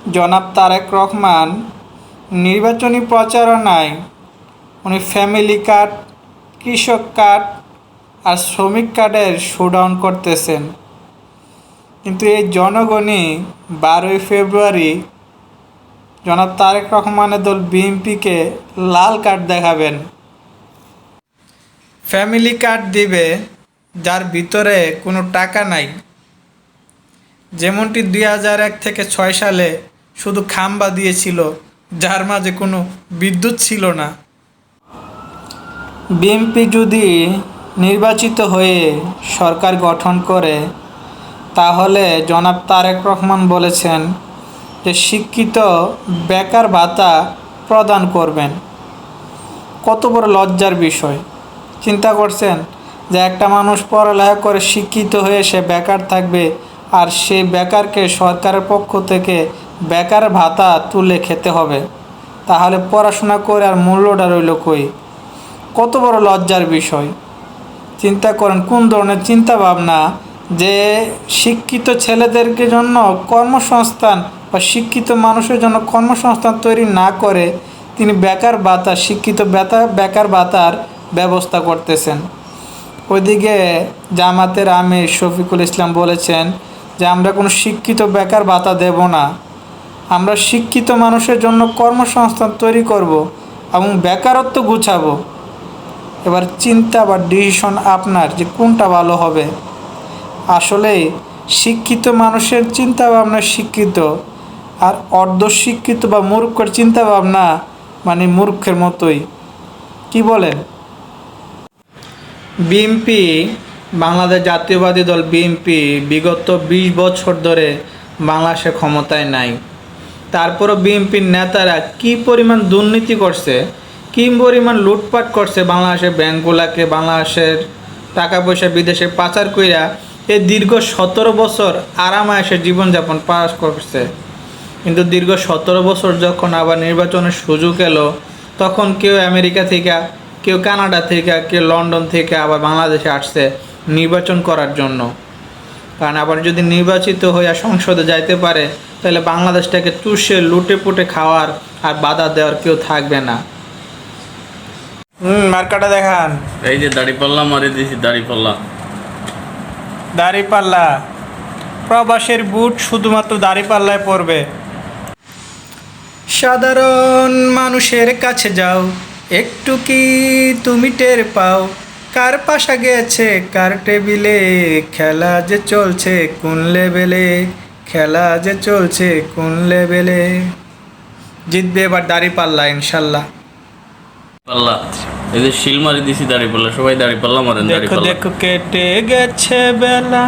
জনাব তারেক রহমান, নির্বাচনী প্রচারণায় উনি ফ্যামিলি কার্ড কৃষক কার্ড আর শ্রমিক কার্ডের শোডাউন করতেছেন। কিন্তু এই জনগণই বারোই ফেব্রুয়ারি জনাব তারেক রহমানের দল বিএনপিকে লাল কার্ড দেখাবেন। ফ্যামিলি কার্ড দিবে, যার ভিতরে কোনো টাকা নাই। যেমনটি দুই হাজার এক থেকে ছয় সালে শুধু খাম্বা দিয়েছিল, যার মাঝে কোনো বিদ্যুৎ ছিল না। বিএনপি যদি নির্বাচিত হয়ে সরকার গঠন করে, তাহলে জনাব তারেক রহমান বলেছেন যে শিক্ষিত বেকার ভাতা প্রদান করবেন। কত বড় লজ্জার বিষয়। চিন্তা করছেন যে একটা মানুষ পড়ালেখা করে শিক্ষিত হয়ে সে বেকার থাকবে, আর সেই বেকারকে সরকারের পক্ষ থেকে বেকার ভাতা তুলে খেতে হবে। তাহলে পড়াশোনা করে আর মূল্যটা রইল কই? কত বড় লজ্জার বিষয়। চিন্তা করেন, কোন ধরনের চিন্তা ভাবনা যে শিক্ষিত ছেলেদেরকে জন্য কর্মসংস্থান বা শিক্ষিত মানুষের জন্য কর্মসংস্থান তৈরি না করে তিনি বেকার ভাতা, শিক্ষিত বেতা, বেকার ভাতার ব্যবস্থা করতেছেন। ওইদিকে জামাতের আমির শফিকুল ইসলাম বলেছেন যে, আমরা কোনো শিক্ষিত বেকার ভাতা দেব না। আমরা শিক্ষিত মানুষের জন্য কর্মসংস্থান তৈরি করব এবং বেকারত্ব গুছাবো। এবার চিন্তা বা ডিসিশন আপনার যে কোনটা ভালো হবে। আসলে শিক্ষিত মানুষের চিন্তা ভাবনা শিক্ষিত আর অর্ধশিক্ষিত বা মূর্খের চিন্তা ভাবনা মানে মূর্খের মতোই। কি বলেন? বিএনপি, বাংলাদেশ জাতীয়বাদী দল বিএনপি বিগত বিশ বছর ধরে বাংলাদেশে ক্ষমতায় নাই। তারপরও বিএনপির নেতারা কি পরিমাণ দুর্নীতি করছে, কি পরিমাণ লুটপাট করছে বাংলাদেশের ব্যাংকগুলাকে, বাংলাদেশের টাকা পয়সা বিদেশে পাচার কইরা এই দীর্ঘ সতেরো বছর আরামায়েসে জীবনযাপন পাস করছে। কিন্তু দীর্ঘ সতেরো বছর যখন আবার নির্বাচনের সুযোগ এলো, তখন কেউ আমেরিকা থেকে, কেউ কানাডা থেকে, কেউ লন্ডন থেকে আবার বাংলাদেশে আসছে নির্বাচন করার জন্য। কারণ আবার যদি নির্বাচিত হইয়া সংসদে যাইতে পারে তাহলে বাংলাদেশটাকে চুষে লুটে পুটে খাওয়ার আর বাধা দেওয়ার কেউ থাকবে না। হুম মার্কাটা দেখান। এই যে দাড়ি পাল্লা মারি দিছি দাড়ি পাল্লা। দাড়ি পাল্লা। প্রবাসের বুট শুধুমাত্র দাড়ি পাল্লায় পড়বে সাধারণ মানুষের কাছে যাও একটু কি তুমি টের পাও? কার পাশা গেছে? কার টেবিলে? খেলা যে চলছে কোন লেভেলে? খেলা যে চলছে কোন লেভেলে? জিতবে এবার দাড়ি পাল্লা ইনশাল্লাহ। পাল্লা এই যে শিল মারি দিছি দাড়ি পাল্লা সবাই দাড়ি পাল্লা মারেন দাড়ি দেখো দেখো কেটে গেছে বেলা।